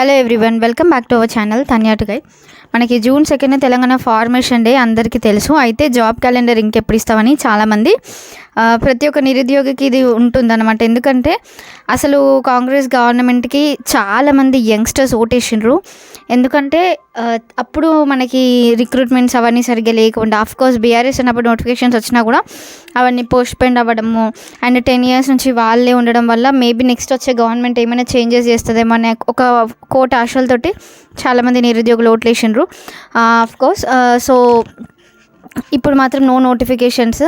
Hello everyone welcome back to our channel తన్యాటుగై మనకి June second Telangana formation day అందరికీ తెలుసు. అయితే జాబ్ క్యాలెండర్ ఇంకెప్పుడు ఇస్తామని చాలామంది ప్రతి ఒక్క నిరుద్యోగికి ఇది ఉంటుందన్నమాట. ఎందుకంటే అసలు కాంగ్రెస్ గవర్నమెంట్కి చాలామంది యంగ్స్టర్స్ ఓటేసిండ్రు ఎందుకంటే అప్పుడు మనకి రిక్రూట్మెంట్స్ అవన్నీ సరిగ్గా లేకుండా ఆఫ్ కోర్స్ బీఆర్ఎస్ అన్నప్పుడు నోటిఫికేషన్స్ వచ్చినా కూడా అవన్నీ పోస్ట్పెండ్ అవ్వడము అండ్ టెన్ ఇయర్స్ నుంచి వాళ్ళే ఉండడం వల్ల మేబీ నెక్స్ట్ వచ్చే గవర్నమెంట్ ఏమైనా చేంజెస్ చేస్తుందేమో అనే ఒక కోట ఆశలతోటి చాలామంది నిరుద్యోగులు ఓట్లేసిండ్రు. ఆఫ్ కోర్స్ సో ఇప్పుడు మాత్రం నో నోటిఫికేషన్స్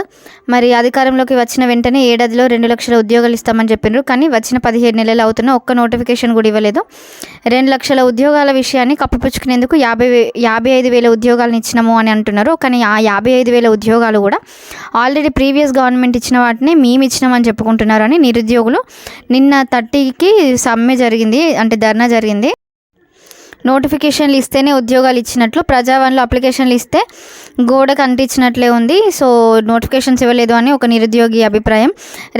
మరి అధికారంలోకి వచ్చిన వెంటనే ఏడాదిలో రెండు లక్షల ఉద్యోగాలు ఇస్తామని చెప్పినారు. కానీ వచ్చిన పదిహేడు నెలలు అవుతున్న ఒక్క నోటిఫికేషన్ కూడా ఇవ్వలేదు. రెండు లక్షల ఉద్యోగాల విషయాన్ని కప్పిపుచ్చుకునేందుకు యాభై యాభై ఐదు వేల ఉద్యోగాలను ఇచ్చినాము అని అంటున్నారు. కానీ ఆ యాభై ఐదు వేల ఉద్యోగాలు కూడా ఆల్రెడీ ప్రీవియస్ గవర్నమెంట్ ఇచ్చిన వాటిని మేము ఇచ్చినామని చెప్పుకుంటున్నారు అని నిరుద్యోగులు నిన్న థర్టీకి సమ్మె జరిగింది. అంటే ధర్నా జరిగింది. నోటిఫికేషన్లు ఇస్తేనే ఉద్యోగాలు ఇచ్చినట్లు ప్రజావాణిలో అప్లికేషన్లు ఇస్తే గోడకు అంటించినట్లే ఉంది. సో నోటిఫికేషన్స్ ఇవ్వలేదు అని ఒక నిరుద్యోగి అభిప్రాయం.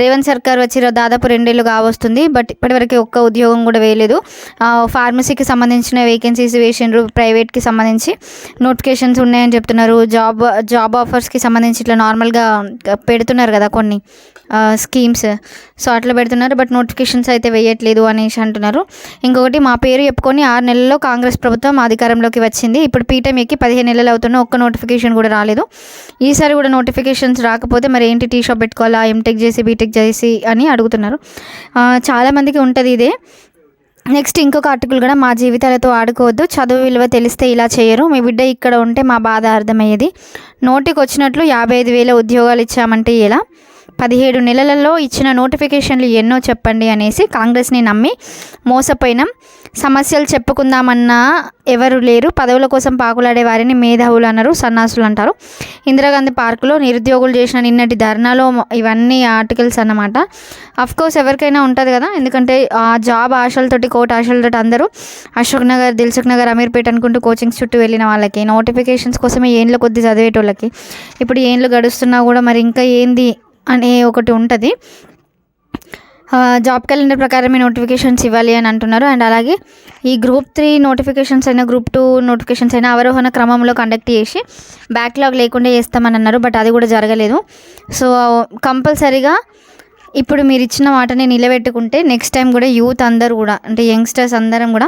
రేవంత్ సర్కార్ వచ్చి దాదాపు రెండేళ్ళు కావస్తుంది బట్ ఇప్పటివరకు ఒక్క ఉద్యోగం కూడా వేయలేదు. ఫార్మసీకి సంబంధించిన వేకెన్సీస్ వేసిండ్రు ప్రైవేట్కి సంబంధించి నోటిఫికేషన్స్ ఉన్నాయని చెప్తున్నారు. జాబ్ జాబ్ ఆఫర్స్కి సంబంధించి ఇట్లా నార్మల్గా పెడుతున్నారు కదా కొన్ని స్కీమ్స్. సో అట్లా పెడుతున్నారు బట్ నోటిఫికేషన్స్ అయితే వేయట్లేదు అనేసి అంటున్నారు. ఇంకొకటి మా పేరు చెప్పుకొని ఆరు నెలల్లో కాంగ్రెస్ ప్రభుత్వం అధికారంలోకి వచ్చింది. ఇప్పుడు పీఠం ఎక్కి పదిహేను నెలలు అవుతున్న ఒక్క నోటిఫికేషన్ కూడా రాలేదు. ఈసారి కూడా నోటిఫికేషన్స్ రాకపోతే మరి ఏంటి టీ షాప్ పెట్టుకోవాలా ఎంటెక్ చేసి బీటెక్ చేసి అని అడుగుతున్నారు. చాలామందికి ఉంటుంది ఇదే. నెక్స్ట్ ఇంకొక ఆర్టికల్ కూడా మా జీవితాలతో ఆడుకోవద్దు. చదువు విలువ తెలిస్తే ఇలా చేయరు. మీ బిడ్డ ఇక్కడ ఉంటే మా బాధ అర్థమయ్యేది. నోటికి వచ్చినట్లు యాభై ఐదు వేల ఉద్యోగాలు ఇచ్చామంటే ఎలా? పదిహేడు నెలలలో ఇచ్చిన నోటిఫికేషన్లు ఎన్నో చెప్పండి అనేసి కాంగ్రెస్ని నమ్మి మోసపోయినాం సమస్యలు చెప్పుకుందామన్నా ఎవరు లేరు. పదవుల కోసం పాకులాడే వారిని మేధావులు అన్నారు సన్నాసులు అంటారు. ఇందిరాగాంధీ పార్కులో నిరుద్యోగులు చేసిన నిన్నటి ధర్నాలో ఇవన్నీ ఆర్టికల్స్ అన్నమాట. కోర్స్ ఎవరికైనా ఉంటుంది కదా ఎందుకంటే ఆ జాబ్ ఆశలతోటి కోట ఆశలతోటి అందరూ అశోక్ నగర్ దిల్సుఖ్ నగర్ అమీర్పేట అనుకుంటూ కోచింగ్స్ చుట్టూ వెళ్ళిన వాళ్ళకి నోటిఫికేషన్స్ కోసమే ఏండ్ల కొద్ది చదివేటోళ్ళకి. ఇప్పుడు ఏండ్లు గడుస్తున్నా కూడా మరి ఇంకా ఏంది? అనే ఒకటి ఉంటుంది. జాబ్ క్యాలెండర్ ప్రకారమే నోటిఫికేషన్స్ ఇవ్వాలి అని అంటున్నారు. అండ్ అలాగే ఈ గ్రూప్ త్రీ నోటిఫికేషన్స్ అయినా గ్రూప్ టూ నోటిఫికేషన్స్ అయినా అవరోహణ క్రమంలో కండక్ట్ చేసి బ్యాక్లాగ్ లేకుండా చేస్తామని అన్నారు. బట్ అది కూడా జరగలేదు. సో కంపల్సరీగా ఇప్పుడు మీరు ఇచ్చిన మాటని నిలబెట్టుకుంటే నెక్స్ట్ టైం కూడా యూత్ అందరు కూడా అంటే యంగ్స్టర్స్ అందరం కూడా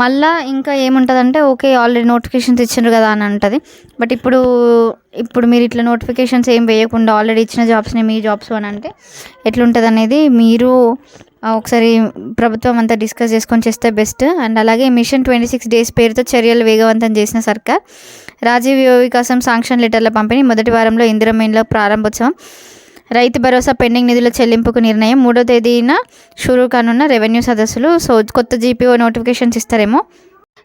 మళ్ళీ ఇంకా ఏముంటుందంటే ఓకే ఆల్రెడీ నోటిఫికేషన్స్ ఇచ్చిండ్రు కదా అని అంటుంది. బట్ ఇప్పుడు ఇప్పుడు మీరు ఇట్లా నోటిఫికేషన్స్ ఏం వేయకుండా ఆల్రెడీ ఇచ్చిన జాబ్స్ని మీ జాబ్స్ అని అంటే ఎట్లుంటుంది అనేది మీరు ఒకసారి ప్రభుత్వం అంతా డిస్కస్ చేసుకొని చేస్తే బెస్ట్ అండ్ అలాగే మిషన్ ట్వంటీ సిక్స్ డేస్ పేరుతో చర్యలు వేగవంతం చేసిన సర్కార్. రాజీవ్ యువ వికాసం శాంక్షన్ లెటర్ల పంపిణీ మొదటి వారంలో ఇందిరమేన్లో ప్రారంభోత్సవం. రైతు భరోసా పెండింగ్ నిధుల చెల్లింపుకు నిర్ణయం మూడో తేదీన షురూ కానున్న రెవెన్యూ సదస్సులు. సో కొత్త జీపీఓ నోటిఫికేషన్స్ ఇస్తారేమో?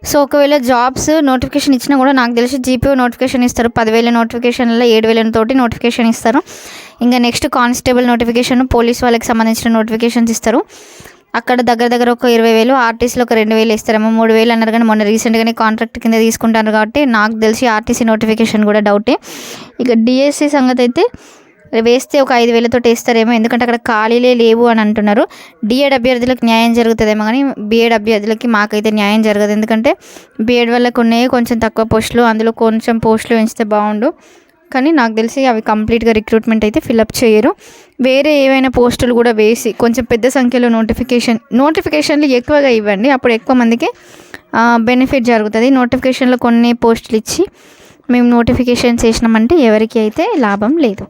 సో ఒకవేళ జాబ్స్ నోటిఫికేషన్ ఇచ్చినా కూడా నాకు తెలిసి జీపీఓ నోటిఫికేషన్ ఇస్తారు. పదివేల నోటిఫికేషన్లో ఏడు వేల తోటి నోటిఫికేషన్ ఇస్తారు. ఇంకా నెక్స్ట్ కానిస్టేబుల్ నోటిఫికేషన్ పోలీస్ వాళ్ళకి సంబంధించిన నోటిఫికేషన్స్ ఇస్తారు. అక్కడ దగ్గర దగ్గర ఒక ఇరవై వేలు ఆర్టీసీలో ఒక రెండు వేలు ఇస్తారేమో. మూడు వేలు అన్నారు కానీ మొన్న రీసెంట్గానే కాంట్రాక్ట్ కింద తీసుకుంటారు కాబట్టి నాకు తెలిసి ఆర్టీసీ నోటిఫికేషన్ కూడా డౌటే. ఇక డిఎస్సి సంగతి అయితే వేస్తే ఒక ఐదు వేలతో వేస్తారేమో ఎందుకంటే అక్కడ ఖాళీలే లేవు అని అంటున్నారు. డిఎడ్ అభ్యర్థులకు న్యాయం జరుగుతుందేమో కానీ బిఎడ్ అభ్యర్థులకి మాకైతే న్యాయం జరగదు. ఎందుకంటే బిఎడ్ వాళ్ళకు ఉన్నాయి కొంచెం తక్కువ పోస్టులు అందులో కొంచెం పోస్టులు పెంచితే బాగుండు. కానీ నాకు తెలిసి అవి కంప్లీట్గా రిక్రూట్మెంట్ అయితే ఫిలప్ చేయరు. వేరే ఏవైనా పోస్టులు కూడా వేసి కొంచెం పెద్ద సంఖ్యలో నోటిఫికేషన్ నోటిఫికేషన్లు ఎక్కువగా ఇవ్వండి. అప్పుడు ఎక్కువ మందికి బెనిఫిట్ జరుగుతుంది. నోటిఫికేషన్లో కొన్ని పోస్టులు ఇచ్చి మేము నోటిఫికేషన్ చేసినామంటే ఎవరికి అయితే లాభం లేదు.